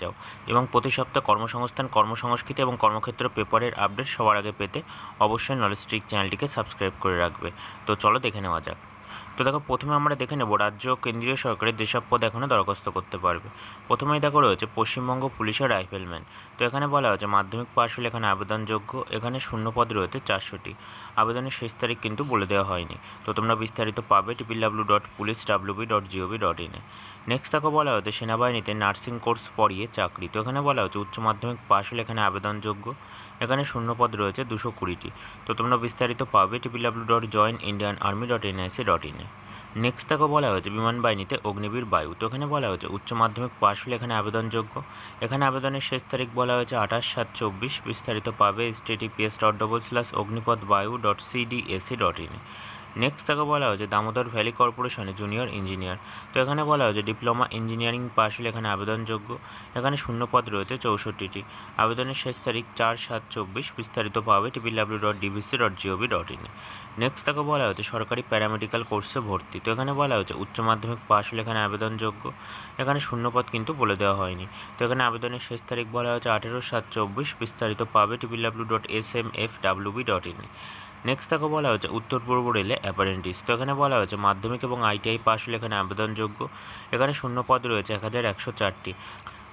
যাও এবং প্রতি সপ্তাহে কর্মসংস্থান, কর্মসংস্কৃতি এবং কর্মক্ষেত্র পেপারের আপডেট সবার আগে পেতে অবশ্যই নলেজ ট্রিক চ্যানেলটিকে সাবস্ক্রাইব করে রাখবে। তো চলো দেখে নেওয়া যাক। তো দেখো, প্রথমে আমরা দেখে নেব, রাজ্য ও কেন্দ্রীয় সরকারের যেসব পদ এখনও দরখাস্ত করতে পারবে। প্রথমেই দেখো, রয়েছে পশ্চিমবঙ্গ পুলিশের রাইফেলম্যান তো এখানে বলা হয়েছে, মাধ্যমিক পাশ হলে এখানে আবেদনযোগ্য, এখানে শূন্য পদ রয়েছে চারশোটি। আবেদনের শেষ তারিখ কিন্তু বলে দেওয়া হয়নি। তো তোমরা বিস্তারিত পাবে TPW dot police WB dot GOV dot ইনে নেক্সট তাকে বলা হচ্ছে সেনাবাহিনীতে নার্সিং কোর্স পড়িয়ে চাকরি। তো এখানে বলা হচ্ছে উচ্চ মাধ্যমিক পাশ হলে এখানে আবেদনযোগ্য। এখানে শূন্য পদ রয়েছে, দুশো কুড়িটি তো তোমরা বিস্তারিত পাবে TPW dot join Indian army dot NIC dot ইনে নেক্সট তাকে বলা হয়েছে, বিমান বাহিনীতে অগ্নিবীর বায়ু। তো এখানে বলা হয়েছে, উচ্চ মাধ্যমিক পাশ হলে এখানে আবেদনযোগ্য। এখানে আবেদনের শেষ তারিখ বলা হয়েছে, আঠাশ সাত চব্বিশ। বিস্তারিত পাবে S TPS dot double slash Agnipath Vayu dot CDAC dot ইনে নেক্সট তাকে বলা হয়েছে দামোদর ভ্যালি কর্পোরেশনে জুনিয়র ইঞ্জিনিয়ার তো এখানে বলা হয়েছে ডিপ্লোমা ইঞ্জিনিয়ারিং পাশ হলে এখানে আবেদনযোগ্য। এখানে শূন্যপদ রয়েছে চৌষট্টিটি। আবেদনের শেষ তারিখ চার সাত চব্বিশ। বিস্তারিত পাবে TPW dot DVC dot GOV dot ইনে নেক্সট তাকে বলা হয়েছে সরকারি প্যারামেডিক্যাল কোর্সে ভর্তি। তো এখানে বলা হয়েছে উচ্চ মাধ্যমিক পাশ হলে এখানে আবেদনযোগ্য। এখানে শূন্যপদ কিন্তু বলে দেওয়া হয়নি। তো এখানে আবেদনের শেষ তারিখ বলা হয়েছে আঠেরো সাত চব্বিশ। বিস্তারিত পাবে TPW dot S M F WB dot ইনে নেক্সট তাকে বলা হয়েছে উত্তর পূর্ব রেলে অ্যাপারেন্টিস তো এখানে বলা হয়েছে মাধ্যমিক এবং আইটিআই পাস হলে এখানে আবেদনযোগ্য। এখানে শূন্য পদ রয়েছে, এক হাজার একশো চারটি।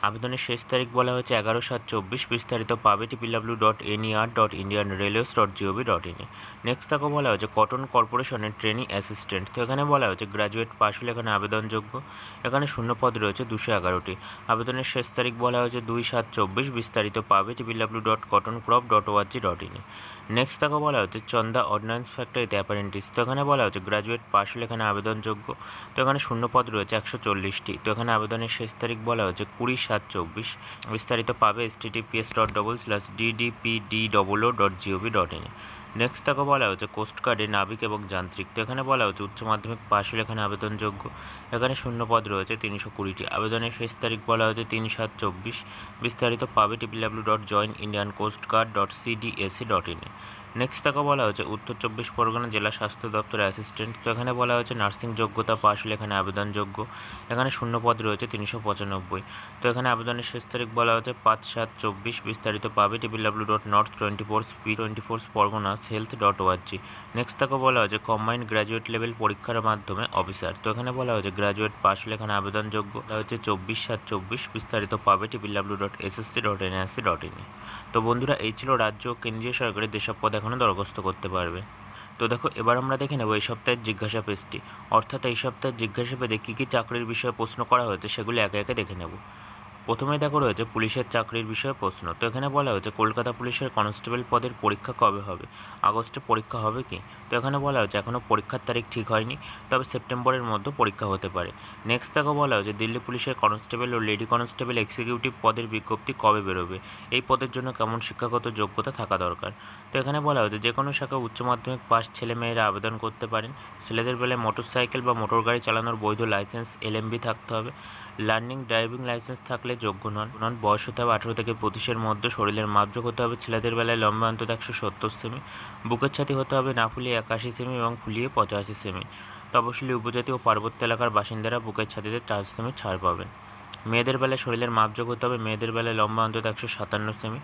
আবেদনের শেষ তারিখ বলা হয়েছে এগারো সাত চব্বিশ। বিস্তারিত পাবে TPW dot NER dot Indian railways dot GOV dot ইনে নেক্সট তাকে বলা হয়েছে কটন কর্পোরেশনের ট্রেনিং অ্যাসিস্ট্যান্ট। তো এখানে বলা হয়েছে গ্র্যাজুয়েট পাশ হলে এখানে আবেদনযোগ্য। এখানে শূন্য পদ রয়েছে দুশো এগারোটি। আবেদনের শেষ তারিখ বলা হয়েছে দুই সাত চব্বিশ। বিস্তারিত পাবে TPW dot cotton crop dot ORG dot ইনে নেক্সট তাকে বলা হচ্ছে চন্দা অর্ডিন্যান্স ফ্যাক্টরিতে অ্যাপারেন্টিস। তো এখানে বলা হচ্ছে গ্র্যাজুয়েট পাশ হলে এখানে আবেদনযোগ্য। তো এখানে শূন্য পদ রয়েছে একশো চল্লিশটি। তো এখানে আবেদনের শেষ তারিখ বলা হচ্ছে কুড়ি সাত চব্বিশ। বিস্তারিত পাবে S TTPS dot double slash DDPD double O dot GOV dot ইনে নেক্সট তাকে বলা হচ্ছে কোস্টগার্ডে নাবিক এবং যান্ত্রিক। তো এখানে বলা হচ্ছে উচ্চ মাধ্যমিক পাশ হলে এখানে আবেদনযোগ্য। এখানে শূন্য পদ রয়েছে, তিনশো কুড়িটি। আবেদনের শেষ তারিখ বলা হয়েছে তিন সাত চব্বিশ। বিস্তারিত পাবে TPW dot join Indian coastguard dot CDAC dot ইনে নেক্সট তাকে বলা হয়েছে, উত্তর চব্বিশ পরগনা জেলা স্বাস্থ্য দপ্তরের অ্যাসিস্ট্যান্ট তো এখানে বলা হয়েছে নার্সিং যোগ্যতা পাশ হলে এখানে আবেদনযোগ্য। এখানে শূন্য পদ রয়েছে, তিনশো পঁচানব্বই। তো এখানে আবেদনের শেষ তারিখ বলা হয়েছে, পাঁচ সাত চব্বিশ, বিস্তারিত পাবে TPW dot north twenty four P twenty four Pargana health dot ORG next তাকে বলা হয়েছে কম্বাইন্ড গ্র্যাজুয়েট লেভেল পরীক্ষার মাধ্যমে অফিসার তো এখানে বলা হয়েছে গ্র্যাজুয়েট পাশ হলে এখানে আবেদনযোগ্য। বলা হচ্ছে চব্বিশ সাত চব্বিশ, বিস্তারিত পাবে TPW dot SSC dot NIC dot ইনে তো বন্ধুরা, এই ছিল রাজ্য কেন্দ্রীয় সরকারের যেসব পদ এখনও দরখাস্ত করতে পারবে। তো দেখো, এবার আমরা দেখে নেব এই সপ্তাহের জিজ্ঞাসা পেজটি। অর্থাৎ এই সপ্তাহের জিজ্ঞাসা পেজে কী কী চাকরির বিষয়ে প্রশ্ন করা হয়েছে সেগুলি একে একে দেখে নেব। প্রথমে দেখো রয়েছে পুলিশের চাকরির বিষয়ে প্রশ্ন। তো এখানে বলা হয়েছে, কলকাতা পুলিশের কনস্টেবল পদের পরীক্ষা কবে হবে? আগস্টে পরীক্ষা হবে কি? তো এখানে বলা হয়েছে এখনও পরীক্ষার তারিখ ঠিক হয়নি, তবে সেপ্টেম্বরের মধ্যে পরীক্ষা হতে পারে। নেক্সট দেখো বলা হয়েছে, দিল্লি পুলিশের কনস্টেবল ও লেডি কনস্টেবল এক্সিকিউটিভ পদের বিজ্ঞপ্তি কবে বেরোবে? এই পদের জন্য কেমন শিক্ষাগত যোগ্যতা থাকা দরকার? তো এখানে বলা হয়েছে, যে কোনো শাখায় উচ্চ মাধ্যমিক পাস ছেলে মেয়েরা আবেদন করতে পারেন। ছেলেদের বেলায় মোটর সাইকেল বা মোটর গাড়ি চালানোর বৈধ লাইসেন্স এলএমবি থাকতে হবে। লার্নিং, ড্রাইভিং লাইসেন্স থাকলে যোগ্য নন। নন, বয়স হতে হবে আঠেরো থেকে পঁচিশের মধ্যে। শরীরের মাপযোগ হতে হবে ছেলেদের বেলায় লম্বা অন্তত একশো সত্তর সেমি। বুকের ছাতি হতে হবে না ফুলিয়ে একাশি সেমি এবং ফুলিয়ে পঁচাশি সেমি। তপশিলি উপজাতি ও পার্বত্য এলাকার বাসিন্দারা বুকের ছাতিতে চার সেমি ছাড় পাবেন। মেয়েদের বেলায় শরীরের মাপযোগ হতে হবে। মেয়েদের বেলায় লম্বা অন্তত একশো সাতান্ন সেমি।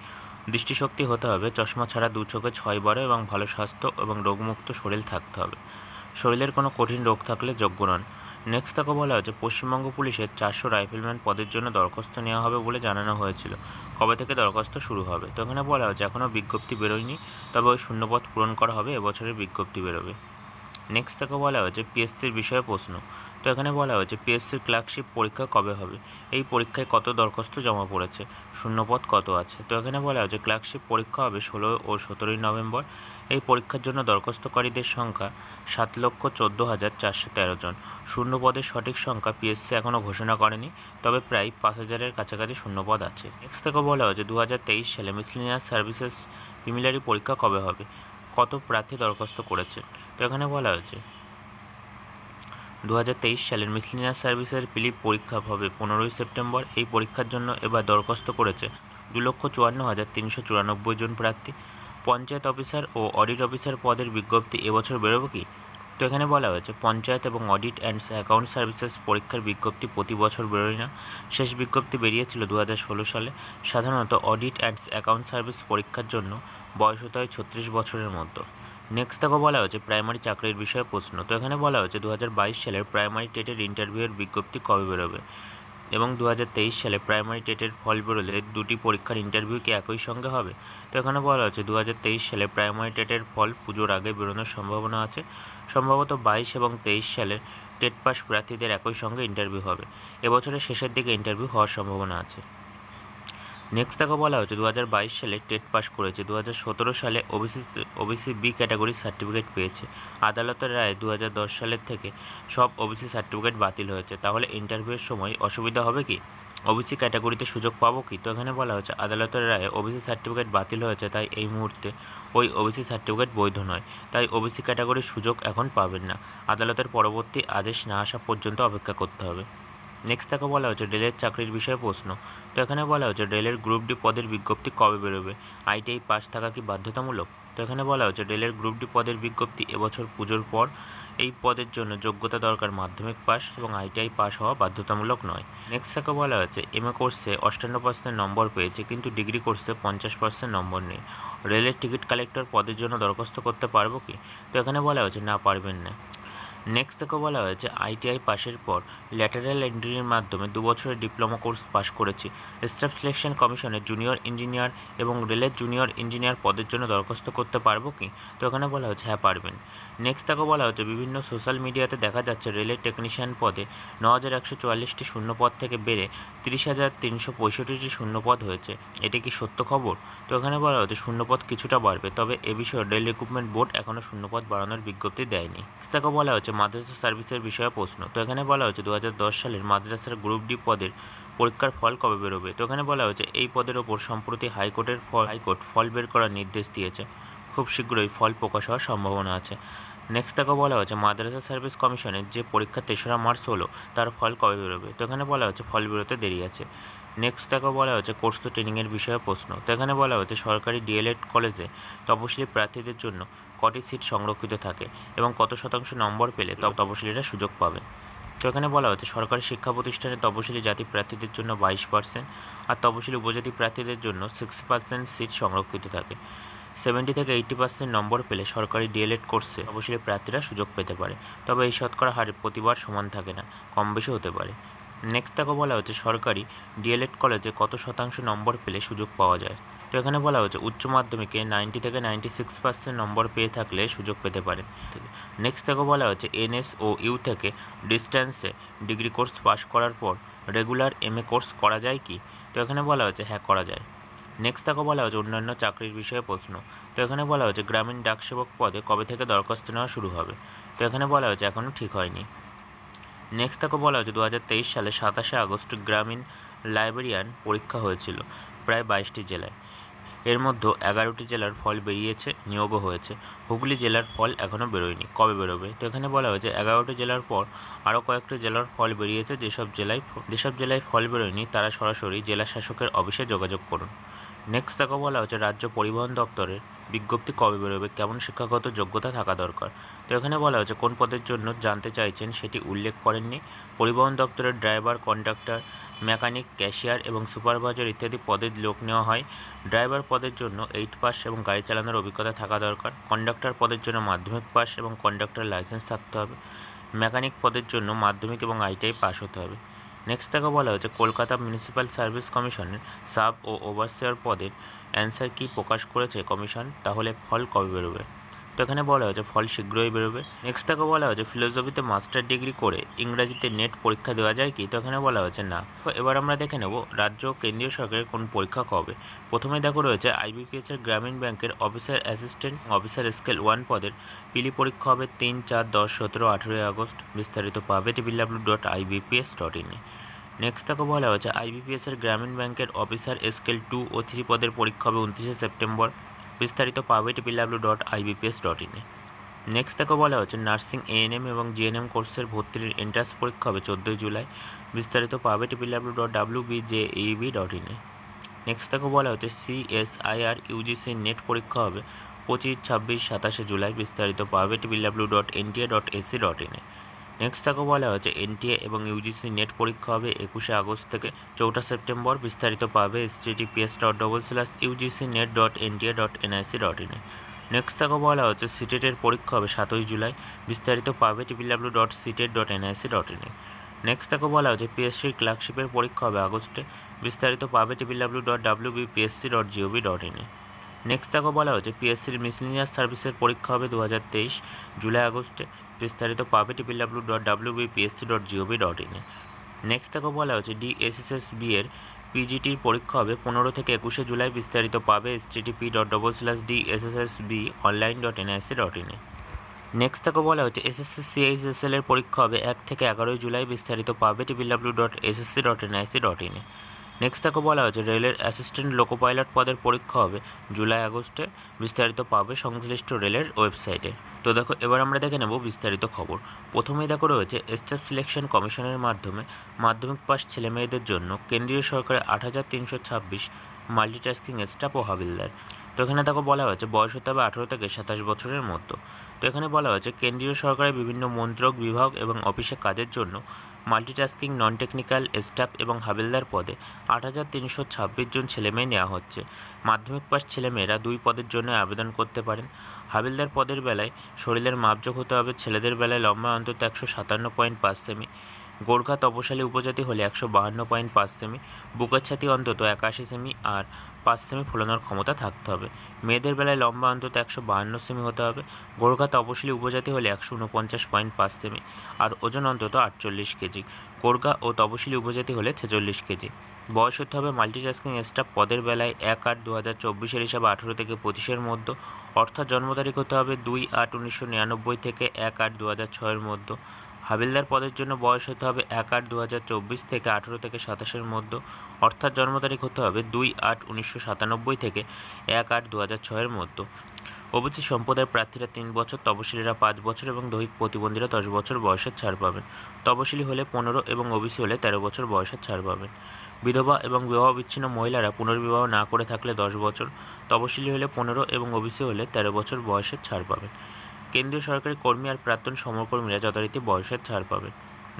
দৃষ্টিশক্তি হতে হবে, চশমা ছাড়া দু চোখে ছয় বারো এবং ভালো স্বাস্থ্য এবং রোগমুক্ত শরীর থাকতে হবে। শরীরের কোনো কঠিন রোগ থাকলে যোগ্য নন। নেক্সট তাকে বলা হয়েছে, পশ্চিমবঙ্গ পুলিশের চারশো রাইফেলম্যান পদের জন্য দরখাস্ত নেওয়া হবে বলে জানানো হয়েছিল। কবে থেকে দরখাস্ত শুরু হবে? তো এখানে বলা হয়েছে এখনও বিজ্ঞপ্তি বেরোয়নি, তবে ওই শূন্যপদ পূরণ করা হবে, এবছরের বিজ্ঞপ্তি বেরোবে। নেক্সট থেকে বলা হয়েছে পিএসসির বিষয়ে প্রশ্ন। তো এখানে বলা হয়েছে পিএসসির ক্লার্কশিপ পরীক্ষা কবে হবে? এই পরীক্ষায় কত দরখাস্ত জমা পড়েছে? শূন্যপদ কত আছে? তো এখানে বলা হয়েছে ক্লার্কশিপ পরীক্ষা হবে ষোলো ও সতেরোই নভেম্বর। এই পরীক্ষার জন্য দরখাস্তকারীদের সংখ্যা সাত লক্ষ চোদ্দ হাজার চারশো তেরো জন। শূন্যপদের সঠিক সংখ্যা পিএসসি এখনও ঘোষণা করেনি, তবে প্রায় পাঁচ হাজারের কাছাকাছি শূন্যপদ আছে। নেক্সট থেকে বলা হয়েছে দু হাজার তেইশ সালে মিসলিনিয়াস সার্ভিসেস প্রিমিলারি পরীক্ষা কবে হবে? কত প্রার্থী দরখাস্ত করেছে? তো এখানে বলা হয়েছে দু হাজার তেইশ সালের মিসলিনিয়াস সার্ভিসের পিলিপ পরীক্ষা হবে পনেরোই সেপ্টেম্বর। এই পরীক্ষার জন্য এবার দরখাস্ত করেছে দু লক্ষ চুয়ান্ন হাজার তিনশো চুরানব্বই জন প্রার্থী পঞ্চায়েত অফিসার ও অডিট অফিসার পদের বিজ্ঞপ্তি এবছর বেরোবে কি তো এখানে বলা হয়েছে, পঞ্চায়েত এবং অডিট অ্যান্ড অ্যাকাউন্ট সার্ভিসেস পরীক্ষার বিজ্ঞপ্তি প্রতি বছর বেরোয় না। শেষ বিজ্ঞপ্তি বেরিয়েছিল দু হাজার ষোলো সালে। সাধারণত অডিট অ্যান্ড অ্যাকাউন্ট সার্ভিস পরীক্ষার জন্য বয়স হতে হয় ছত্রিশ বছরের মতো। নেক্সট দেখো বলা হয়েছে, প্রাইমারি চাকরির বিষয়ে প্রশ্ন। তো এখানে বলা হয়েছে দু হাজার বাইশ সালের প্রাইমারি টেটের ইন্টারভিউয়ের বিজ্ঞপ্তি কবে বেরোবে? এবং দু হাজার তেইশ সালে প্রাইমারি টেটের ফল বেরোলে দুটি পরীক্ষার ইন্টারভিউ কি একই সঙ্গে হবে? তো এখানে বলা হচ্ছে দু হাজার তেইশ সালে প্রাইমারি টেটের ফল পুজোর আগে বেরোনোর সম্ভাবনা আছে। সম্ভবত বাইশ এবং তেইশ সালের টেট পাস প্রার্থীদের একই সঙ্গে ইন্টারভিউ হবে। এবছরের শেষের দিকে ইন্টারভিউ হওয়ার সম্ভাবনা আছে। নেক্সট দেখো বলা হচ্ছে দু সালে টেট পাস করেছে দু হাজার সতেরো সালে ওবিসি ওবিসি বি ক্যাটাগরির সার্টিফিকেট পেয়েছে। আদালতের রায়ে দু হাজার দশ সালের থেকে সব ওবিসি সার্টিফিকেট বাতিল হয়েছে। তাহলে ইন্টারভিউয়ের সময় অসুবিধা হবে কি? ওবিসি ক্যাটাগরিতে সুযোগ পাবো কি? তো এখানে বলা হচ্ছে আদালতের রায়ে ওবিসি সার্টিফিকেট বাতিল হয়েছে, তাই এই মুহূর্তে ওই ওবিসি সার্টিফিকেট বৈধ নয়। তাই ওবিসি ক্যাটাগরির সুযোগ এখন পাবেন না। আদালতের পরবর্তী আদেশ না আসা পর্যন্ত অপেক্ষা করতে হবে। নেক্সট তাকে বলা হচ্ছে রেলের চাকরির বিষয়ে প্রশ্ন। তো এখানে বলা হচ্ছে রেলের গ্রুপ ডি পদের বিজ্ঞপ্তি কবে বেরোবে? আইটিআই পাস থাকা কি বাধ্যতামূলক? তো এখানে বলা হচ্ছে রেলের গ্রুপ ডি পদের বিজ্ঞপ্তি এবছর পুজোর পর এই পদের জন্য যোগ্যতা দরকার মাধ্যমিক পাস এবং আইটিআই পাস হওয়া বাধ্যতামূলক নয়। নেক্সট তাকে বলা এম এ কোর্সে অষ্টান্ন পার্সেন্ট নম্বর পেয়েছে কিন্তু ডিগ্রি কোর্সে পঞ্চাশ পার্সেন্ট নম্বর নেই। রেলের টিকিট কালেক্টর পদের জন্য দরখাস্ত করতে পারব কি? তো এখানে বলা হচ্ছে না পারবেন না। নেক্সট থেকে বলা হয়েছে আইটিআই পাশের পর ল্যাটারাল এন্ট্রির মাধ্যমে দু বছরের ডিপ্লোমা কোর্স পাশ করেছি। স্টাফ সিলেকশন কমিশনের জুনিয়র ইঞ্জিনিয়ার এবং রেলের জুনিয়র ইঞ্জিনিয়ার পদের জন্য দরখাস্ত করতে পারব কি? তো এখানে বলা হয়েছে হ্যাঁ পারবেন। নেক্সট তাকে বলা হচ্ছে বিভিন্ন সোশ্যাল মিডিয়াতে দেখা যাচ্ছে রেলের টেকনিশিয়ান পদে ন হাজার একশো চুয়াল্লিশটি শূন্য পদ থেকে বেড়ে তিরিশ হাজার তিনশো পঁয়ষট্টিটি শূন্যপদ হয়েছে। এটি কি সত্য খবর? তো এখানে বলা হচ্ছে শূন্যপদ কিছুটা বাড়বে, তবে এ বিষয়ে রেল রিক্রুটমেন্ট বোর্ড এখনও শূন্যপদ বাড়ানোর বিজ্ঞপ্তি দেয়নি। তাকে বলা হচ্ছে মাদ্রাসা সার্ভিসের বিষয়ে প্রশ্ন। তো এখানে বলা হচ্ছে দু সালের মাদ্রাসার গ্রুপ ডি পদের পরীক্ষার ফল কবে বেরোবে? তো এখানে বলা হচ্ছে এই পদের ওপর সম্প্রতি হাইকোর্টের ফল হাইকোর্ট ফল বের করার নির্দেশ দিয়েছে। খুব শীঘ্রই ফল প্রকাশ হওয়ার সম্ভাবনা আছে। নেক্সট তাকে বলা হচ্ছে মাদ্রাসা সার্ভিস কমিশনের যে পরীক্ষা তেসরা মার্চ হলো, তার ফল কবে বেরোবে? তো এখানে বলা হচ্ছে ফল বেরোতে দেরি আছে। নেক্সট তাকে বলা হচ্ছে কোর্স তো ট্রেনিংয়ের বিষয়ে প্রশ্ন। তো এখানে বলা হচ্ছে সরকারি ডিএলএড কলেজে তপশিলি প্রার্থীদের জন্য কটি সিট সংরক্ষিত থাকে এবং কত শতাংশ নম্বর পেলে তপশিলিরা সুযোগ পাবে। তো এখানে বলা হচ্ছে সরকারি শিক্ষা প্রতিষ্ঠানে তপশিলি জাতি প্রার্থীদের জন্য বাইশ পার্সেন্ট আর তপশিলি উপজাতি প্রার্থীদের জন্য সিক্স পার্সেন্ট সিট সংরক্ষিত থাকে। সেভেন্টি থেকে এইটি পার্সেন্ট নম্বর পেলে সরকারি ডিএলএড কোর্সে তপশিলি প্রার্থীরা সুযোগ পেতে পারে। তবে এই শতকরা হার প্রতিবার সমান থাকে না কম বেশি হতে পারে। নেক্সট তাকে বলা হচ্ছে সরকারি ডিএলএড কলেজে কত শতাংশ নম্বর পেলে সুযোগ পাওয়া যায়? তো এখানে বলা হচ্ছে উচ্চ মাধ্যমিকে নাইনটি থেকে নাইনটি সিক্স পার্সেন্ট নম্বর পেয়ে থাকলে সুযোগ পেতে পারে। নেক্সট তাকে বলা হচ্ছে এনএস ও ইউ থেকে ডিস্ট্যান্সে ডিগ্রি কোর্স পাশ করার পর রেগুলার এম এ কোর্স করা যায় কি? তো এখানে বলা হচ্ছে হ্যাঁ করা যায়। নেক্সট তাকে বলা হচ্ছে অন্যান্য চাকরির বিষয়ে প্রশ্ন। তো এখানে বলা হচ্ছে গ্রামীণ ডাকসেবক পদে কবে থেকে দরখাস্ত নেওয়া শুরু হবে? তো এখানে বলা হচ্ছে এখনও ঠিক হয়নি। নেক্সট তাকে বলা হয়েছে দু হাজার তেইশ সালে সাতাশে আগস্ট গ্রামীণ লাইব্রেরিয়ান পরীক্ষা হয়েছিল প্রায় বাইশটি জেলায়। এর মধ্যে এগারোটি জেলার ফল বেরিয়েছে, নিয়োগও হয়েছে। হুগলি জেলার ফল এখনও বেরোয়নি। কবে বেরোবে? তো এখানে বলা হয়েছে, এগারোটি জেলার পর আরও কয়েকটি জেলার ফল বেরিয়েছে। যেসব জেলায় যেসব জেলায় ফল বেরোয়নি, তারা সরাসরি জেলা শাসকের অফিসে যোগাযোগ করুন। নেক্সট তাকে বলা হচ্ছে রাজ্য পরিবহন দপ্তরের বিজ্ঞপ্তি কবে বেরোবে? কেমন শিক্ষাগত যোগ্যতা থাকা দরকার? তো এখানে বলা হচ্ছে কোন পদের জন্য জানতে চাইছেন সেটি উল্লেখ করেননি। পরিবহন দপ্তরের ড্রাইভার, কন্ডাক্টর, মেকানিক, ক্যাশিয়ার এবং সুপারভাইজার ইত্যাদি পদের লোক নেওয়া হয়। ড্রাইভার পদের জন্য এইট পাস এবং গাড়ি চালানোর অভিজ্ঞতা থাকা দরকার। কন্ডাক্টর পদের জন্য মাধ্যমিক পাস এবং কন্ডাক্টর লাইসেন্স থাকতে হবে। মেকানিক পদের জন্য মাধ্যমিক এবং আইটিআই পাস হতে হবে। নেক্সট তাকে বলা হয়েছে, কলকাতা মিউনিসিপ্যাল সার্ভিস কমিশনের সাব ও ওভারসিয়ার পদের অ্যান্সার কি প্রকাশ করেছে কমিশন তাহলে ফল কবে বেরোবে? তো এখানে বলা হয়েছে, ফল শীঘ্রই বেরোবে। নেক্সট তাকে বলা হয়েছে ফিলোসফিতে মাস্টার ডিগ্রি করে ইংরাজিতে নেট পরীক্ষা দেওয়া যায় কি? তো এখানে বলা হয়েছে, না। এবার আমরা দেখে নেব, রাজ্য কেন্দ্রীয় সরকারের কোন পরীক্ষা কবে? প্রথমে দেখো রয়েছে আইবিপিএস এর গ্রামীণ ব্যাংকের officer assistant officer scale one পদের পিলি পরীক্ষা হবে তিন চার দশ সতেরো আঠেরোই আগস্ট। বিস্তারিত পাবে টিবিডাব্লিউ ডট আইবিপিএস ডট ইনে নেক্সট তাকে বলা হয়েছে আইবিপিএস এর গ্রামীণ ব্যাংকের অফিসার স্কেল টু ও থ্রি পদের পরীক্ষা হবে উনত্রিশে সেপ্টেম্বর। বিস্তারিত পাবে টিপিডাব্লিউ ডট আইবিপিএস ডট ইনে নেক্সট তাকে বলা হচ্ছে নার্সিং এএনএম এবং জিএনএম কোর্সের ভর্তির এন্ট্রান্স পরীক্ষা হবে চোদ্দোই জুলাই। বিস্তারিত পাবে TPW dot W B J EB dot ইনে নেক্সট তাকে বলা হচ্ছে সিএসআইআর ইউজিসি নেট পরীক্ষা হবে পঁচিশ, ছাব্বিশ, সাতাশে জুলাই। বিস্তারিত পাবে TPW dot NTA dot AC dot ইনে নেক্সট তাকে বলা হচ্ছে এনটিএ এবং ইউজিসি নেট পরীক্ষা হবে একুশে আগস্ট থেকে চৌঠা সেপ্টেম্বর। বিস্তারিত পাবে S dot double slash UGC NET dot NTA dot NIC dot ইনে নেক্সট তাকে বলা হচ্ছে সিটেটের পরীক্ষা হবে সাতই জুলাই। বিস্তারিত পাবে TPW dot CTET dot NIC dot ইনে নেক্সট তাকে বলা হচ্ছে পিএসসির ক্লার্কশিপের পরীক্ষা হবে আগস্টে। বিস্তারিত পাবে TPW dot W B PSC dot GOV dot ইনে নেক্সট তাকে বলা হচ্ছে পিএসসির মিসলিনিয়াস সার্ভিসের পরীক্ষা হবে দু হাজার তেইশ, জুলাই আগস্টে। বিস্তারিত পাবে TPW dot W B PSC dot GOV dot ইনে নেক্সট তাকে বলা হচ্ছে ডিএসএসএস বি এর পিজিটির পরীক্ষা হবে পনেরো থেকে একুশে জুলাই। বিস্তারিত পাবে S TTP dot double slash DSSS B online dot NIC dot ইনে নেক্সট তাকে বলা হচ্ছে এসএসসি সিএইচএসএল এর পরীক্ষা হবে এক থেকে এগারোই জুলাই। বিস্তারিত পাবে TPW dot SSC dot NIC dot ইনে নেক্সট তাকে বলা হয়েছে, রেলের অ্যাসিস্ট্যান্ট লোকো পাইলট পদের পরীক্ষা হবে জুলাই আগস্টে। বিস্তারিত পাবে সংশ্লিষ্ট রেলের ওয়েবসাইটে তো দেখো, এবার আমরা দেখে নেব বিস্তারিত খবর। প্রথমেই দেখো রয়েছে স্টাফ সিলেকশন কমিশনের মাধ্যমে মাধ্যমিক পাস ছেলেমেয়েদের জন্য কেন্দ্রীয় সরকারের আট হাজার তিনশো ছাব্বিশ মাল্টিটাস্কিং স্টাফ ও হাবিলদার। তো এখানে দেখো বলা হয়েছে, বয়স হতে হবে আঠেরো থেকে সাতাশ বছরের মধ্যে তো এখানে বলা হয়েছে, কেন্দ্রীয় সরকারের বিভিন্ন মন্ত্রক, বিভাগ এবং অফিসে কাজের জন্য মাল্টিটাস্কিং নন টেকনিক্যাল স্টাফ এবং হাবিলদার পদে আট হাজার তিনশো ছাব্বিশ জন ছেলেমেয়ে নেওয়া হচ্ছে। মাধ্যমিক পাস ছেলেমেয়েরা দুই পদের জন্য আবেদন করতে পারেন। হাবিলদার পদের বেলায় শরীরের মাপযোগ হতে হবে, ছেলেদের বেলায় লম্বা অন্তত একশো সাতান্ন পয়েন্ট পাঁচ সেমি, গোর্খা তপশালী উপজাতি হলে একশো বাহান্ন পয়েন্ট পাঁচ সেমি, বুকের ছাতি অন্তত একাশি সেমি আর পাঁচ সেমি ফোলানোর ক্ষমতা থাকতে হবে। মেয়েদের বেলায় লম্বা অন্তত একশো বাহান্ন সেমি হতে হবে। গোর্খা তপশিলি উপজাতি হলে একশো উনপঞ্চাশ পয়েন্ট পাঁচ সেমি আর ওজন অন্তত আটচল্লিশ কেজি। গোর্খা ও তপশিলি উপজাতি হলে ছেচল্লিশ কেজি। বয়স হতে হবে মাল্টিটাস্কিং স্টাফ পদের বেলায় এক আট দু হাজার চব্বিশের হিসাবে আঠেরো থেকে পঁচিশের মধ্যে। অর্থাৎ জন্ম তারিখ হতে হবে দুই আট উনিশশো নিরানব্বই থেকে এক আট দু হাজার ছয়ের মধ্যে। হাবিলদার পদের জন্য বয়স হতে হবে এক আট দু থেকে আঠেরো থেকে সাতাশের মধ্যে। অর্থাৎ জন্ম তারিখ হতে হবে দুই আট উনিশশো সাতানব্বই থেকে এক আট দু হাজার ছয়ের মধ্যে। ওবিসি সম্প্রদায়ের প্রার্থীরা তিন বছর, তপশিলীরা পাঁচ বছর এবং দৈহিক প্রতিবন্ধীরা দশ বছর বয়সের ছাড় পাবেন। তপশিলি হলে পনেরো এবং ওবিসি হলে তেরো বছর বয়সের ছাড় পাবেন। বিধবা এবং বিবাহ বিচ্ছিন্ন মহিলারা পুনর্বিবাহ না করে থাকলে দশ বছর, তপশিলি হলে পনেরো এবং ওবিসি হলে তেরো বছর বয়সের ছাড় পাবেন। কেন্দ্রীয় সরকারি কর্মী আর প্রাক্তন সমকর্মীরা যথারীতি বয়সের ছাড় পাবে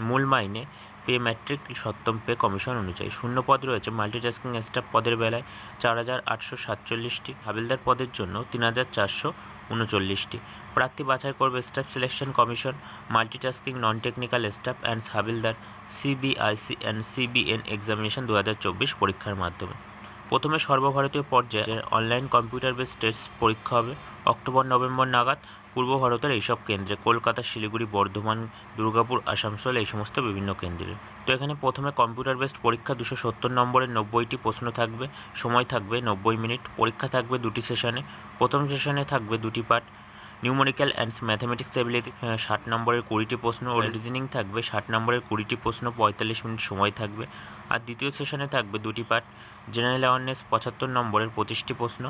মূল মাইনে পে ম্যাট্রিক সপ্তম পে কমিশন অনুযায়ী। শূন্য পদ রয়েছে মাল্টিটাস্কিং স্টাফ পদের বেলায় চার হাজার আটশো সাতচল্লিশটি। হাবিলদার পদের জন্য তিন হাজার চারশো উনচল্লিশটি। প্রার্থী বাছাই করবে staff selection commission, multitasking non technical staff and havildar, CBIC and CBN examination দু হাজার চব্বিশ পরীক্ষার মাধ্যমে। প্রথমে সর্বভারতীয় পর্যায়ে অনলাইন কম্পিউটার বেস টেস্ট পরীক্ষা হবে। অক্টোবর নভেম্বর নাগাদ পূর্ব ভারতের এইসব কেন্দ্রে কলকাতা শিলিগুড়ি বর্ধমান দুর্গাপুর আসানসোল এই সমস্ত বিভিন্ন কেন্দ্রে। তো এখানে প্রথমে কম্পিউটার বেসড পরীক্ষা দুশো সত্তর নম্বরের নব্বইটি প্রশ্ন থাকবে সময় থাকবে নব্বই মিনিট পরীক্ষা থাকবে দুটি সেশনে প্রথম সেশনে থাকবে দুটি part numerical and mathematics ability ষাট নম্বরের কুড়িটি প্রশ্ন ও রিজনিং থাকবে ষাট নম্বরের কুড়িটি প্রশ্ন পঁয়তাল্লিশ মিনিট সময় থাকবে আর দ্বিতীয় সেশনে থাকবে দুটি পার্ট জেনারেল অ্যাওয়ারনেস পঁচাত্তর নম্বরের পঁচিশটি প্রশ্ন।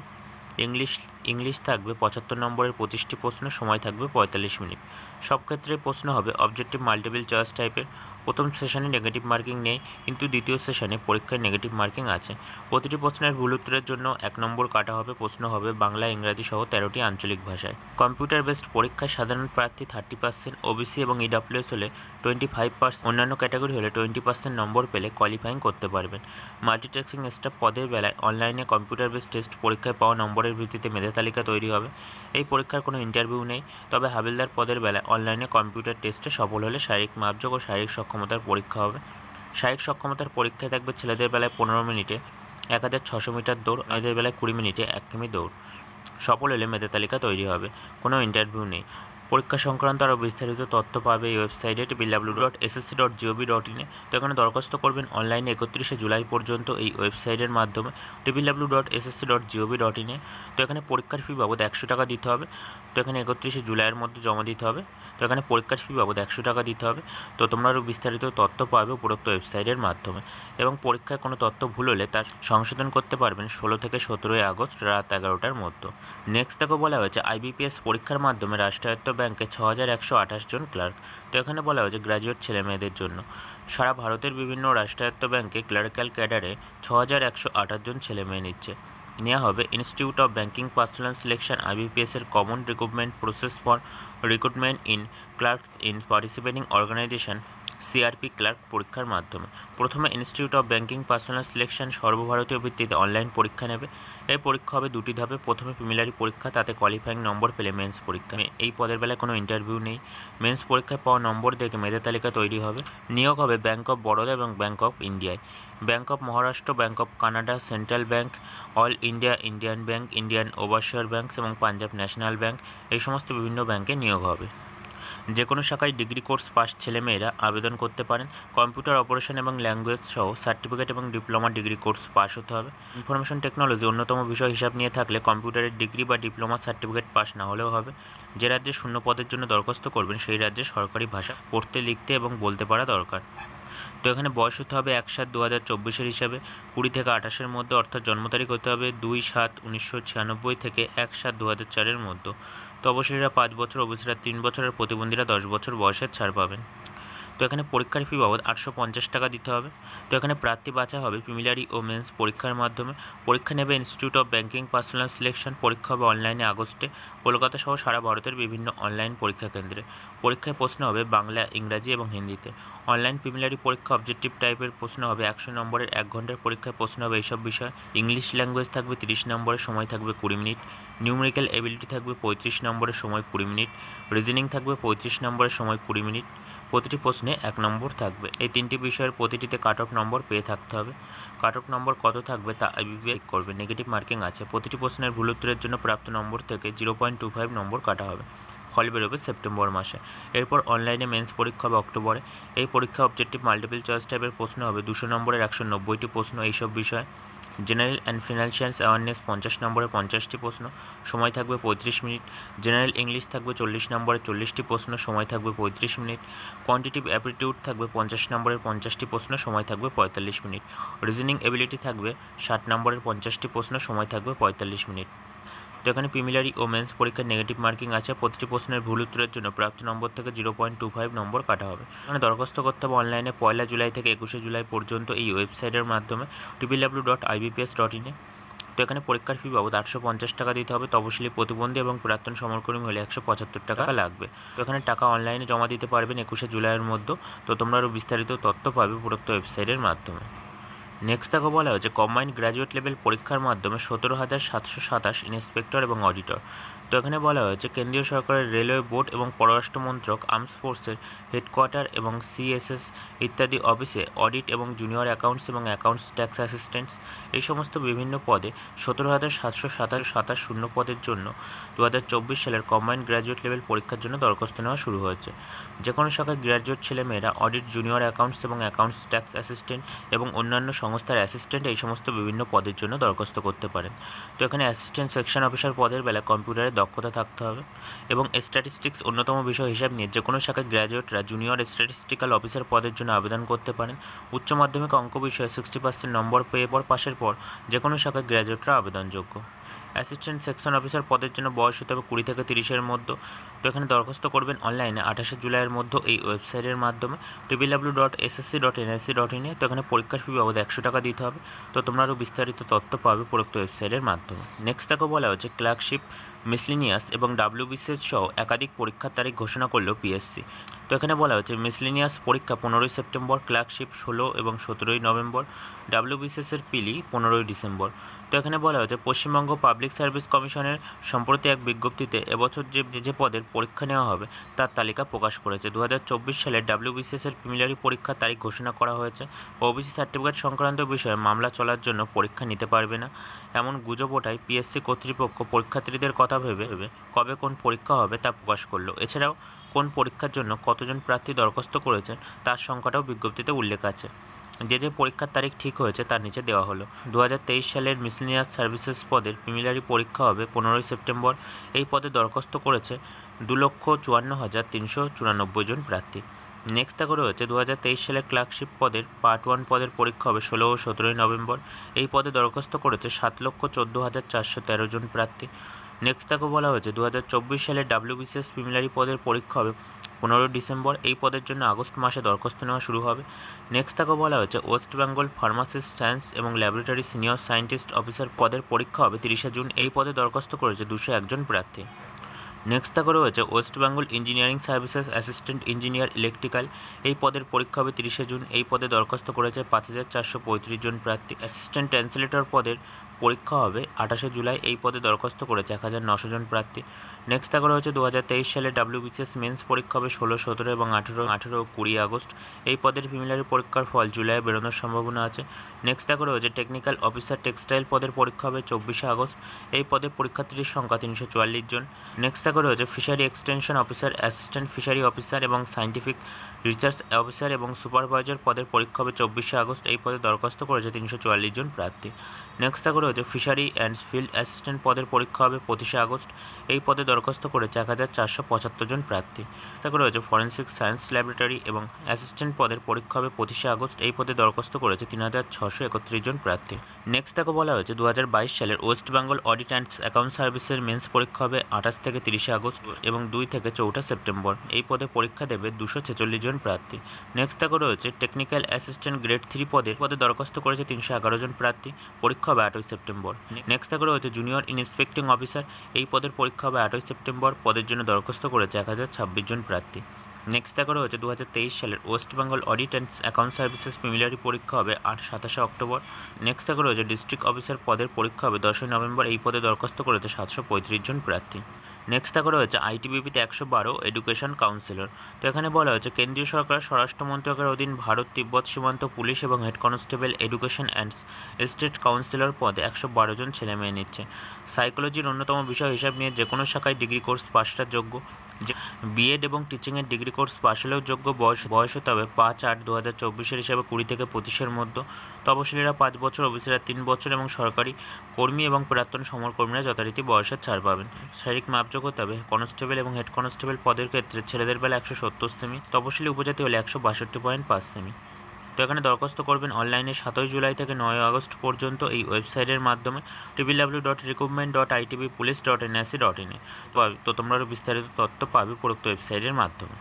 ইংলিশ ইংলিশ থাকবে পঁচাত্তর নম্বরের পঁচিশটি প্রশ্ন, সময় থাকবে পঁয়তাল্লিশ মিনিট। সব ক্ষেত্রে প্রশ্ন হবে অবজেক্টিভ মাল্টিপল চয়েস টাইপের প্রথম সেশনে নেগেটিভ মার্কিং নেই, কিন্তু দ্বিতীয় সেশনে পরীক্ষায় নেগেটিভ মার্কিং আছে। প্রতিটি প্রশ্নের ভুল উত্তরের জন্য এক নম্বর কাটা হবে, প্রশ্ন হবে বাংলা, ইংরাজি সহ তেরোটি আঞ্চলিক ভাষায়। কম্পিউটার বেসড পরীক্ষায় সাধারণ প্রার্থী থার্টি পার্সেন্ট ওবিসি এবং ইডাব্লিউএস হলে টোয়েন্টি ফাইভ পার্সেন্ট অন্যান্য ক্যাটাগরি হলে টোয়েন্টি পার্সেন্ট নম্বর পেলে কোয়ালিফাইং করতে পারবেন। মাল্টিটাস্কিং স্টাফ পদের বেলায় অনলাইনে কম্পিউটার বেসড টেস্ট পরীক্ষায় পাওয়া নম্বরের ভিত্তিতে মেধা তালিকা তৈরি হবে। এই পরীক্ষার কোনো ইন্টারভিউ নেই, তবে হাবিলদার পদের বেলায় অনলাইনে কম্পিউটার টেস্টে সফল হলে শারীরিক মাপযোগ ও শারীরিক সক্ষমতার পরীক্ষা হবে। শারীরিক সক্ষমতার পরীক্ষায় থাকবে ছেলেদের বেলায় পনেরো মিনিটে, এক হাজার ছশো মিটার দৌড় মেয়েদের বেলায় কুড়ি মিনিটে এক কিমি দৌড়। সফল হলে মেধা তালিকা তৈরি হবে, কোনো ইন্টারভিউ নেই। পরীক্ষা সংক্রান্ত আরও বিস্তারিত তথ্য পাবে এই ওয়েবসাইটে TPW dot SSC dot GOV dot ইনে তো এখানে দরখাস্ত করবেন অনলাইনে একত্রিশে জুলাই পর্যন্ত এই ওয়েবসাইটের মাধ্যমে TPW dot SSC dot GOV dot ইনে তো এখানে পরীক্ষার ফি বাবদ একশো টাকা দিতে হবে। তো এখানে একত্রিশে জুলাইয়ের মধ্যে জমা দিতে হবে। তো এখানে পরীক্ষার ফি বাবদ একশো টাকা দিতে হবে। তো তোমরা আরও বিস্তারিত তথ্য পাবে উপরোক্ত ওয়েবসাইটের মাধ্যমে। এবং পরীক্ষায় কোনো তথ্য ভুল হলে তার সংশোধন করতে পারবেন ষোলো থেকে সতেরোই আগস্ট রাত এগারোটার মধ্যে। নেক্সট দেখো বলা হয়েছে আইবিপিএস পরীক্ষার মাধ্যমে রাষ্ট্রায়ত্ত ব্যাংকে ছ হাজার একশো আঠাশ জন ক্লার্ক। তো এখানে বলা হয়েছে গ্র্যাজুয়েট ছেলে মেয়েদের জন্য। সারা ভারতের বিভিন্ন রাষ্ট্রায়ত্ত ব্যাংকে ক্লার্কাল ক্যাডারে ছ হাজার একশো আঠাশ জন ছেলে মেয়ে নিচ্ছে। নেওয়া হবে institute of banking personnel selection IBPS এর common recruitment process for recruitment in clerks in participating organisation CRP clerk পরীক্ষার মাধ্যমে। প্রথমে institute of banking personnel selection সর্বভারতীয় ভিত্তিতে অনলাইন পরীক্ষা নেবে। এই পরীক্ষা হবে দুটি ধাপে। প্রথমে প্রিমিলারি পরীক্ষা, তাতে কোয়ালিফাইং নম্বর পেলে মেন্স পরীক্ষা। এই পদের বেলায় কোনো ইন্টারভিউ নেই। মেন্স পরীক্ষায় পাওয়া নম্বর দেখে মেধা তালিকা তৈরি হবে। নিয়োগ হবে ব্যাঙ্ক অফ বরোদা এবং ব্যাঙ্ক অফ ইন্ডিয়ায় bank of Maharashtra bank of Canada central bank all India Indian bank Indian overseas banks এবং পাঞ্জাব ন্যাশনাল ব্যাঙ্ক এই সমস্ত বিভিন্ন ব্যাঙ্কে নিয়োগ হবে। যে কোনো শাখায় ডিগ্রি কোর্স পাস ছেলেমেয়েরা আবেদন করতে পারেন। কম্পিউটার অপারেশন এবং ল্যাঙ্গুয়েজ সহ সার্টিফিকেট এবং ডিপ্লোমা ডিগ্রি কোর্স পাস হতে হবে। ইনফরমেশন টেকনোলজি অন্যতম বিষয় হিসাব নিয়ে থাকলে কম্পিউটারের ডিগ্রি বা ডিপ্লোমা সার্টিফিকেট পাস না হলেও হবে। যে রাজ্যে শূন্য পদের জন্য দরখাস্ত করবেন, সেই রাজ্যে সরকারি ভাষা পড়তে, লিখতে এবং বলতে পারা দরকার। তো এখানে বয়স হতে হবে এক সাত দু হাজার চব্বিশের হিসাবে, কুড়ি থেকে আঠাশের মধ্যে অর্থাৎ জন্ম তারিখ হতে হবে দুই সাত উনিশশো ছিয়ানব্বই থেকে এক সাত দু হাজার চারের মধ্যে। তো অবশ্যইরা পাঁচ বছর, অবশ্যই তিন বছরের প্রতিবন্ধীরা দশ বছর বয়সের ছাড় পাবেন। তো এখানে পরীক্ষার ফি বাবদ আটশো পঞ্চাশ টাকা দিতে হবে। তো এখানে প্রার্থী বাছা হবে প্রিমিলারি ও মেন্স পরীক্ষার মাধ্যমে। পরীক্ষা নেবে institute of banking personnel selection পরীক্ষা হবে অনলাইনে আগস্টে। কলকাতা সহ সারা ভারতের বিভিন্ন অনলাইন পরীক্ষা কেন্দ্রে। পরীক্ষায় প্রশ্ন হবে বাংলা, ইংরাজি এবং হিন্দিতে। অনলাইন প্রিমিলারি পরীক্ষা অবজেক্টিভ টাইপের প্রশ্ন হবে একশো নম্বরের এক ঘণ্টার পরীক্ষায় প্রশ্ন হবে এইসব বিষয়। ইংলিশ ল্যাঙ্গুয়েজ থাকবে তিরিশ নম্বরের, সময় থাকবে কুড়ি মিনিট। নিউমেরিক্যাল এবিলিটি থাকবে পঁয়ত্রিশ নম্বরের, সময় কুড়ি মিনিট। রিজনিং থাকবে পঁয়ত্রিশ নম্বরের, সময় কুড়ি মিনিট। প্রতিটি প্রশ্নে এক নম্বর থাকবে। এই তিনটি বিষয়ের প্রতিটিতে কাট অফ নম্বর পেয়ে থাকতে হবে। কাট অফ নম্বর কত থাকবে তা আইবিপিএস করবে। নেগেটিভ মার্কিং আছে। প্রতিটি প্রশ্নের ভুল উত্তরের জন্য প্রাপ্ত নম্বর থেকে জিরো পয়েন্ট টু ফাইভ নম্বর কাটা হবে। ফল বেরোবে সেপ্টেম্বর মাসে। এরপর অনলাইনে মেন্স পরীক্ষা হবে অক্টোবরে। এই পরীক্ষা অবজেক্টিভ মাল্টিপল চয়েস টাইপের প্রশ্ন হবে। দুশো নম্বরের একশো নব্বইটি প্রশ্ন, এইসব বিষয়। জেনারেল অ্যান্ড ফিনান্সিয়ালস অ্যাওয়ারনেস পঞ্চাশ নম্বরে পঞ্চাশটি প্রশ্ন, সময় থাকবে পঁয়ত্রিশ মিনিট। জেনারেল ইংলিশ থাকবে চল্লিশ নম্বরে চল্লিশটি প্রশ্ন, সময় থাকবে পঁয়ত্রিশ মিনিট। কোয়ান্টিটিভ অ্যাপটিটিউড থাকবে পঞ্চাশ নম্বরের পঞ্চাশটি প্রশ্ন, সময় থাকবে পঁয়তাল্লিশ মিনিট। রিজনিং এবিলিটি থাকবে ষাট নম্বরের পঞ্চাশটি প্রশ্ন, সময় থাকবে পঁয়তাল্লিশ মিনিট। তো এখানে প্রিমিলারি ও মেন্স পরীক্ষার নেগেটিভ মার্কিং আছে, প্রতিটি প্রশ্নের ভুল উত্তরের জন্য প্রাপ্ত নম্বর থেকে জিরো পয়েন্ট টু ফাইভ নম্বর কাটা হবে। এখানে দরখাস্ত করতে হবে অনলাইনে পয়লা জুলাই থেকে একুশে জুলাই পর্যন্ত এই ওয়েবসাইটের মাধ্যমে টিপিডাব্লিউ ডট আইবিপিএস ডট ইনে তো এখানে পরীক্ষার ফি বাবদ আটশো পঞ্চাশ টাকা দিতে হবে তপশিলি প্রতিবন্ধী এবং প্রাক্তন সমরকর্মী হলে একশো পঁচাত্তর টাকা লাগবে। তো এখানে টাকা অনলাইনে জমা দিতে পারবেন একুশে জুলাইয়ের মধ্যে। তো তোমরা আরও বিস্তারিত তথ্য পাবে উপরোক্ত ওয়েবসাইটের মাধ্যমে। নেক্সট দেখো বলা হয়েছে কম্বাইন্ড গ্র্যাজুয়েট লেভেল পরীক্ষার মাধ্যমে সতেরো হাজার সাতশো সাতাশ ইন্সপেক্টর এবং অডিটর তো এখানে বলা হয়েছে, কেন্দ্রীয় সরকারের রেলওয়ে বোর্ড এবং পররাষ্ট্র মন্ত্রক আর্মস ফোর্সের হেডকোয়ার্টার এবং সিএসএস ইত্যাদি অফিসে অডিট এবং জুনিয়র অ্যাকাউন্টস এবং অ্যাকাউন্টস ট্যাক্স অ্যাসিস্ট্যান্টস এই সমস্ত বিভিন্ন পদে সতেরো হাজার সাতশো সাতাশ সাতাশ শূন্য পদের জন্য দু হাজার চব্বিশ সালের কম্বাইন্ড গ্র্যাজুয়েট লেভেল পরীক্ষার জন্য দরখাস্ত নেওয়া শুরু হয়েছে। যে কোনো শাখায় গ্র্যাজুয়েট ছেলেমেয়েরা অডিট জুনিয়র অ্যাকাউন্টস এবং অ্যাকাউন্টস ট্যাক্স অ্যাসিস্ট্যান্ট এবং অন্যান্য সংস্থার অ্যাসিস্ট্যান্ট এই সমস্ত বিভিন্ন পদের জন্য দরখাস্ত করতে পারেন। তো এখানে অ্যাসিস্ট্যান্ট সেকশন অফিসার পদের বেলা কম্পিউটারে দক্ষতা থাকতে হবে এবং স্ট্যাটিস্টিক্স অন্যতম বিষয় হিসাব নিয়ে যে কোনো শাখায় গ্র্যাজুয়েটরা জুনিয়র স্ট্যাটিস্টিক্যাল অফিসার পদের জন্য আবেদন করতে পারেন। উচ্চ মাধ্যমিক অঙ্ক বিষয়ে সিক্সটি পার্সেন্ট নম্বর পেয়ে পর পাশের পর যে কোনো শাখায় গ্র্যাজুয়েটরা আবেদনযোগ্য। অ্যাসিস্ট্যান্ট সেকশন অফিসার পদের জন্য বয়স হতে হবে কুড়ি থেকে তিরিশের মধ্যে। তো এখানে দরখাস্ত করবেন অনলাইনে আঠাশে জুলাইয়ের মধ্যে এই ওয়েবসাইটের মাধ্যমে। TBW dot SSC dot NIC dot ইনে তো এখানে পরীক্ষার ফি বাবদ একশো টাকা দিতে হবে। তো তোমরা আরও বিস্তারিত তথ্য পাবে প্রোক্ত ওয়েবসাইটের মাধ্যমে। নেক্সট দেখো বলা হচ্ছে ক্লার্কশিপ মিসলিনিয়াস এবং ডাব্লিউবিসিএস সহ একাধিক পরীক্ষার তারিখ ঘোষণা করল পিএসসি তো এখানে বলা হয়েছে মিসলিনিয়াস পরীক্ষা পনেরোই সেপ্টেম্বর ক্লার্কশিপ ষোলো এবং সতেরোই নভেম্বর ডাব্লিউবিসিএসের পিলি পনেরোই ডিসেম্বর। তো এখানে বলা হয়েছে, পশ্চিমবঙ্গ পাবলিক সার্ভিস কমিশনের সম্প্রতি এক বিজ্ঞপ্তিতে এবছর যে যে পদের পরীক্ষা নেওয়া হবে, তার তালিকা প্রকাশ করেছে। দু সালে ডাব্লিউবিসিএস এর প্রিমিলারি পরীক্ষার তারিখ ঘোষণা করা হয়েছে। ওবিসি সার্টিফিকেট সংক্রান্ত বিষয়ে মামলা চলার জন্য পরীক্ষা নিতে পারবে না। এমন গুজব ওঠায় পিএসসি কর্তৃপক্ষ পরীক্ষার্থীদের কথা ভেবে কবে কোন পরীক্ষা হবে তা প্রকাশ করল। এছাড়াও কোন পরীক্ষার জন্য কতজন প্রার্থী দরখাস্ত করেছেন তার সংখ্যাটাও বিজ্ঞপ্তিতে উল্লেখ আছে। যে যে পরীক্ষার তারিখ ঠিক হয়েছে তার নিচে দেওয়া হলো। দু হাজার তেইশ সালের মিসলিনিয়াস সার্ভিসেস পদের প্রিমিলারি পরীক্ষা হবে পনেরোই সেপ্টেম্বর। এই পদে দরখাস্ত করেছে দু লক্ষ চুয়ান্ন হাজার তিনশো চুরানব্বই জন প্রার্থী। নেক্সট দেখো রয়েছে দু হাজার তেইশ সালের ক্লার্কশিপ পদের পার্ট ওয়ান পদের পরীক্ষা হবে ষোলো ও সতেরোই নভেম্বর। এই পদে দরখাস্ত করেছে সাত লক্ষ চোদ্দ হাজার চারশো তেরো জন প্রার্থী। নেক্সট দেখো বলা হয়েছে দু সালের ডাব্লিউবিসিএস প্রিমিলারি পদের পরীক্ষা হবে পনেরোই ডিসেম্বর, এই পদের জন্য আগস্ট মাসে দরখাস্ত নেওয়া শুরু হবে। নেক্সট তাকে বলা হয়েছে ওয়েস্ট বেঙ্গল ফার্মাসিস্ট সায়েন্স এবং ল্যাবরেটরি সিনিয়র সায়েন্টিস্ট অফিসার পদের পরীক্ষা হবে তিরিশে জুন। এই পদে দরখাস্ত করেছে দুশো একজন প্রার্থী। নেক্সট তাকে রয়েছে west Bengal engineering services assistant engineer electrical এই পদের পরীক্ষা হবে তিরিশে জুন। এই পদে দরখাস্ত করেছে পাঁচ হাজার চারশো পঁয়ত্রিশ জন প্রার্থী। অ্যাসিস্ট্যান্ট ট্রান্সলেটর পদের পরীক্ষা হবে আঠাশে জুলাই। এই পদে দরখাস্ত করেছে এক হাজার নশো জন প্রার্থী। নেক্সট দেখা রয়েছে দু হাজার তেইশ সালে ডাব্লিউবিসিএস মেন্স পরীক্ষা হবে ষোলো, সতেরো এবং আঠেরো আঠেরো কুড়ি আগস্ট। এই পদের প্রিমিলারি পরীক্ষার ফল জুলাই বেরোনোর সম্ভাবনা আছে। নেক্সট দেখা রয়েছে টেকনিক্যাল অফিসার টেক্সটাইল পদের পরীক্ষা হবে চব্বিশে আগস্ট। এই পদে পরীক্ষার্থীর সংখ্যা তিনশো চুয়াল্লিশ জন। নেক্সট দেখা রয়েছে fishery extension officer assistant fishery officer এবং সায়েন্টিফিক রিসার্চ অফিসার এবং সুপারভাইজার পদের পরীক্ষা হবে চব্বিশে আগস্ট। এই পদে দরখাস্ত করেছে তিনশো চুয়াল্লিশ জন প্রার্থী। নেক্সট দেখা রয়েছে ফিশারি অ্যান্ড ফিল্ড অ্যাসিস্ট্যান্ট পদের পরীক্ষা হবে পঁচিশে আগস্ট। এই পদে দরখাস্ত করেছে এক হাজার চারশো পঁচাত্তর জন প্রার্থী। দেখা রয়েছে ফরেন্সিক সায়েন্স ল্যাবরেটরি এবং অ্যাসিস্ট্যান্ট পদের পরীক্ষা হবে পঁচিশে আগস্ট। এই পদে দরখাস্ত করেছে তিন হাজার ছশো একত্রিশ জন প্রার্থী। নেক্সট তাকে বলা হয়েছে দু হাজার বাইশ সালের west Bengal audit and account সার্ভিসের মেন্স পরীক্ষা হবে আঠাশ থেকে তিরিশে আগস্ট এবং দুই থেকে চৌঠা সেপ্টেম্বর। এই পদে পরীক্ষা দেবে দুশো ছেচল্লিশ জন প্রার্থী। নেক্সট তাকে রয়েছে টেকনিক্যাল অ্যাসিস্ট্যান্ট গ্রেড থ্রি পদের পদে দরখাস্ত করেছে তিনশো এগারো জন প্রার্থী। পরীক্ষা হবে আটই সেপ্টেম্বর। নেক্সট তাকে রয়েছে জুনিয়র ইন্সপেক্টিং অফিসার এই পদের পরীক্ষা হবে আটই সেপ্টেম্বর পদের জন্য দরখাস্ত করেছে এক হাজার ছাব্বিশ জন প্রার্থী। নেক্সট দেখা রয়েছে দু হাজার তেইশ সালের west Bengal audit and account services preliminary পরীক্ষা হবে আট সাতাশে অক্টোবর। নেক্সট দেখা রয়েছে ডিস্ট্রিক্ট অফিসার পদের পরীক্ষা হবে দশই নভেম্বর। এই পদে দরখাস্ত করেছে সাতশো পঁয়ত্রিশ জন প্রার্থী। নেক্সট দেখা রয়েছে আইটিবিপিতে একশো বারো এডুকেশন কাউন্সিলর তো এখানে বলা হয়েছে কেন্দ্রীয় সরকার, স্বরাষ্ট্র মন্ত্রকের অধীন ভারত, তিব্বত সীমান্ত, পুলিশ এবং head constable education and state councillor পদে একশো বারো জন ছেলে মেয়ে নিচ্ছে। সাইকোলজির অন্যতম বিষয় হিসাব নিয়ে যে কোনো শাখায় ডিগ্রি কোর্স পাশটা যোগ্য। বিএড এবং টিচিংয়ের ডিগ্রি কোর্স পাশ হলেও যোগ্য বয়স বয়স হতে হবে পাঁচ আট দু হাজার চব্বিশের হিসাবে কুড়ি থেকে পঁচিশের মধ্যে। তপশিলীরা পাঁচ বছর অফিসেরা তিন বছর এবং সরকারি কর্মী এবং প্রাক্তন সমরকর্মীরা যথারীতি বয়সের ছাড় পাবেন। শারীরিক মাপযোগ হতে হবে। কনস্টেবল এবং হেড কনস্টেবল পদের ক্ষেত্রে ছেলেদের বেলা একশো সত্তর সেমি, তপশিলি উপজাতি হলে একশো বাষট্টি পয়েন্ট পাঁচ সেমি। তো এখানে দরখাস্ত করবেন অনলাইনে সাতই জুলাই থেকে নয় আগস্ট পর্যন্ত এই ওয়েবসাইটের মাধ্যমে TV W dot recruitment dot ITV police dot NIC dot ইনে তো তোমরা বিস্তারিত তথ্য পাবে উপরোক্ত ওয়েবসাইটের মাধ্যমে।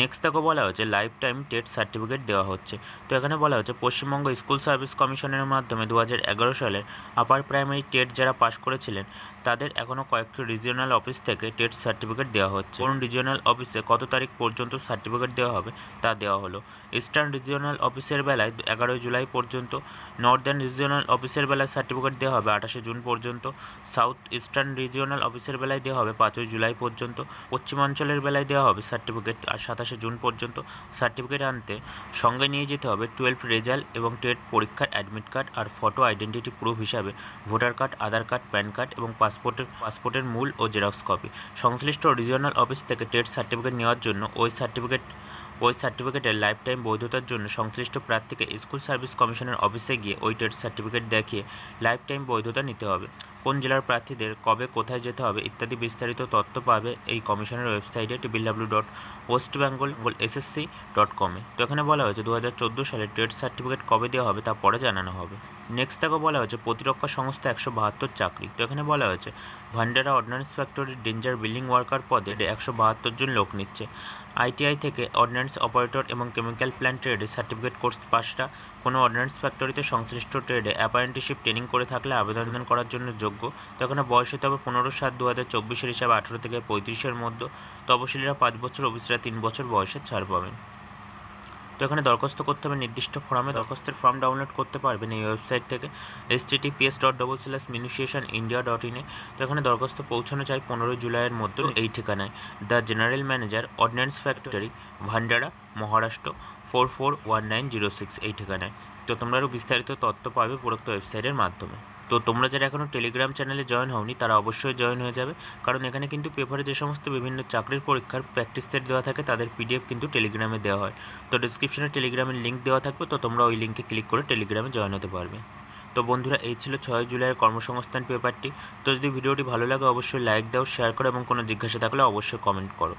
নেক্সট তাকে বলা হচ্ছে লাইফ টাইম টেট সার্টিফিকেট দেওয়া হচ্ছে। তো এখানে বলা হচ্ছে পশ্চিমবঙ্গ স্কুল সার্ভিস কমিশনের মাধ্যমে দু হাজার এগারো সালের আপার প্রাইমারি টেট যারা পাশ করেছিলেন তাদের এখনও কয়েকটি রিজিওনাল অফিস থেকে টেট সার্টিফিকেট দেওয়া হচ্ছে। কোন রিজিওনাল অফিসে কত তারিখ পর্যন্ত সার্টিফিকেট দেওয়া হবে তা দেওয়া হলো। ইস্টার্ন রিজিওনাল অফিসের বেলায় এগারোই জুলাই পর্যন্ত নর্দার্ন রিজিওনাল অফিসের বেলায় সার্টিফিকেট দেওয়া হবে আঠাশে জুন পর্যন্ত সাউথ ইস্টার্ন রিজিওনাল অফিসের বেলায় দেওয়া হবে পাঁচই জুলাই পর্যন্ত, পশ্চিমাঞ্চলের বেলায় দেওয়া হবে সার্টিফিকেট আর সাতাশে জুন পর্যন্ত সার্টিফিকেট আনতে। সঙ্গে নিয়ে যেতে হবে টুয়েলভ রেজাল্ট এবং টেট পরীক্ষার অ্যাডমিট কার্ড আর ফটো আইডেন্টিটি প্রুফ হিসাবে voter card Aadhaar card PAN card এবং পাসপোর্টের পাসপোর্টের মূল ও জেরক্স কপি। সংশ্লিষ্ট রিজিওনাল অফিস থেকে টেট সার্টিফিকেট নেওয়ার জন্য ওই সার্টিফিকেট, ওই সার্টিফিকেটের লাইফ টাইম বৈধতার জন্য সংশ্লিষ্ট প্রার্থীকে স্কুল সার্ভিস কমিশনের অফিসে গিয়ে ওই টেট সার্টিফিকেট দেখিয়ে লাইফ টাইম বৈধতা নিতে হবে। কোন জেলার প্রার্থীদের কবে কোথায় যেতে হবে ইত্যাদি বিস্তারিত তথ্য পাবে এই কমিশনের ওয়েবসাইটে TBW dot west Bengal SSC dot কমে তো এখানে বলা হয়েছে দু চোদ্দ সালে টেট সার্টিফিকেট কবে দেওয়া হবে তা পরে জানানো হবে। নেক্সট তাকে বলা হয়েছে, প্রতিরক্ষা সংস্থা একশো বাহাত্তর চাকরি। তো এখানে বলা হয়েছে ভান্ডারা অর্ডিন্যান্স ফ্যাক্টরির ডেঞ্জার বিল্ডিং ওয়ার্কার পদে একশো বাহাত্তর জন লোক নিচ্ছে। আইটিআই থেকে অর্ডিন্যান্স অপারেটর এবং কেমিক্যাল প্ল্যান্ট ট্রেডের সার্টিফিকেট কোর্স পাসটা কোনো অর্ডিন্যান্স ফ্যাক্টরিতে সংশ্লিষ্ট ট্রেডে অ্যাপারেন্টিসশিপ ট্রেনিং করে থাকলে আবেদন করার জন্য যোগ্য। তখন বয়স হতে হবে পনেরো সাত দু হাজার চব্বিশের হিসাবে আঠেরো থেকে পঁয়ত্রিশের মধ্যে। তপশিলীরা পাঁচ বছর, অফিসরা তিন বছর বয়সের ছাড় পাবেন। তো এখানে দরখাস্ত করতে হবে নির্দিষ্ট ফর্মে দরখাস্তের ফর্ম ডাউনলোড করতে পারবেন এই ওয়েবসাইট থেকে। এস ডট ডবল স্ল্যাশ মিনিশিয়েশন ইন্ডিয়া ডট ইনে তো এখানে দরখাস্ত পৌঁছানো চাই পনেরোই জুলাইয়ের মধ্যে এই ঠিকানায়। The general manager ordnance factory Bhandara Maharashtra four four one nine zero six এই ঠিকানায়। তো তোমরা আরও বিস্তারিত তথ্য পাবে উপরোক্ত ওয়েবসাইটের মাধ্যমে। তো তোমরা যারা এখনও টেলিগ্রাম চ্যানেলে জয়েন হওনি, তারা অবশ্যই জয়েন হয়ে যাবে। কারণ এখানে কিন্তু পেপারে যে সমস্ত বিভিন্ন চাকরির পরীক্ষার প্র্যাকটিস সেট দেওয়া থাকে, তাদের পিডিএফ কিন্তু টেলিগ্রামে দেওয়া হয়। তো ডিসক্রিপশনে টেলিগ্রামের লিঙ্ক দেওয়া থাকবে, তো তোমরা ওই লিঙ্কে ক্লিক করে টেলিগ্রামে জয়েন হতে পারবে। তো বন্ধুরা, এই ছিল ছয় জুলাইয়ের কর্মসংস্থান পেপারটি তো যদি ভিডিওটি ভালো লাগে, অবশ্যই লাইক দাও শেয়ার করো এবং কোনো জিজ্ঞাসা থাকলে অবশ্যই কমেন্ট করো।